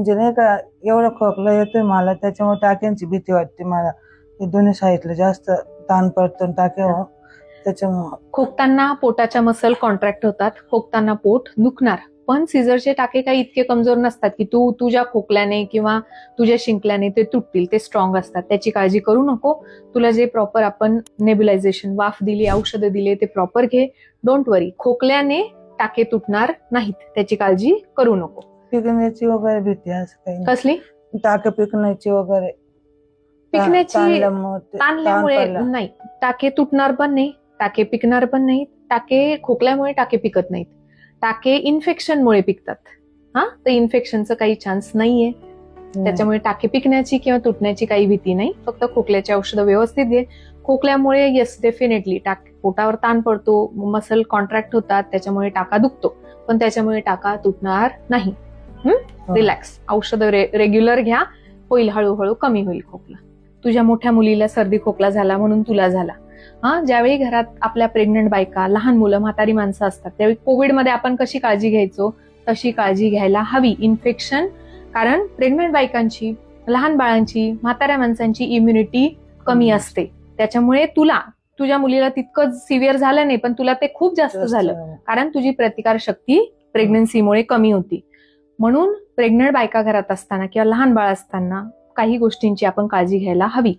म्हणजे नाही का एवढं खोकला येतोय मला त्याच्यामुळे टाक्यांची भीती वाटते मला. हे दोन्ही साईडला जास्त ताण पडतो टाक्यावर हो, त्याच्यामुळे. खोकताना पोटाच्या मसल कॉन्ट्रॅक्ट होतात. खोकताना पोट दुखणार. पण सिझरचे टाके काही इतके कमजोर नसतात की तू तुझ्या खोकल्याने किंवा तुझ्या शिंकल्याने ते तुटतील ते स्ट्रॉंग असतात. त्याची काळजी करू नको. तुला जे प्रॉपर आपण नेब्युलायझेशन वाफ दिली औषधं दिले ते प्रॉपर घे. डोंट वरी खोकल्याने टाके तुटणार नाहीत. त्याची काळजी करू नको. पिकण्याची वगैरे भीती असं काही नाही. कसली? टाके पिकण्याची वगैरे. ता- पिकण्याची ताणल्यामुळे ते- ताण ताणल्यामुळे पडला. नाही. टाके तुटणार पण नाही टाके पिकणार पण नाहीत टाके खोकल्यामुळे टाके पिकत नाहीत. टाके इन्फेक्शनमुळे पिकतात. हा? तर इन्फेक्शनचं काही चान्स नाहीये. त्याच्यामुळे टाके पिकण्याची किंवा तुटण्याची काही भीती नाही. फक्त खोकल्याची औषधं व्यवस्थित घे. खोकल्यामुळे येस डेफिनेटली टाक पोटावर ताण पडतो मसल कॉन्ट्रॅक्ट होतात त्याच्यामुळे टाका दुखतो. पण त्याच्यामुळे टाका तुटणार नाही. रिलॅक्स औषधं रेग्युलर घ्या. होईल हळूहळू कमी होईल खोकला. तुझ्या मोठ्या मुलीला सर्दी खोकला झाला म्हणून तुला झाला. हा ज्यावेळी घरात आपल्या प्रेग्नंट बायका लहान मुलं म्हातारी माणसं असतात त्यावेळी कोविडमध्ये आपण कशी काळजी घ्यायचो? तशी काळजी घ्यायला हवी. इन्फेक्शन कारण प्रेग्नंट बायकांची लहान बाळांची म्हाताऱ्या माणसांची इम्युनिटी कमी. असते. त्याच्यामुळे तुला तुझ्या मुलीला तितकं सिव्हिअर झालं नाही पण तुला ते खूप जास्त जास्त झालं. कारण तुझी प्रतिकार शक्ती प्रेग्नन्सीमुळे कमी होती. म्हणून प्रेग्नंट बायका घरात असताना किंवा लहान बाळ असताना काही गोष्टींची आपण काळजी घ्यायला हवी.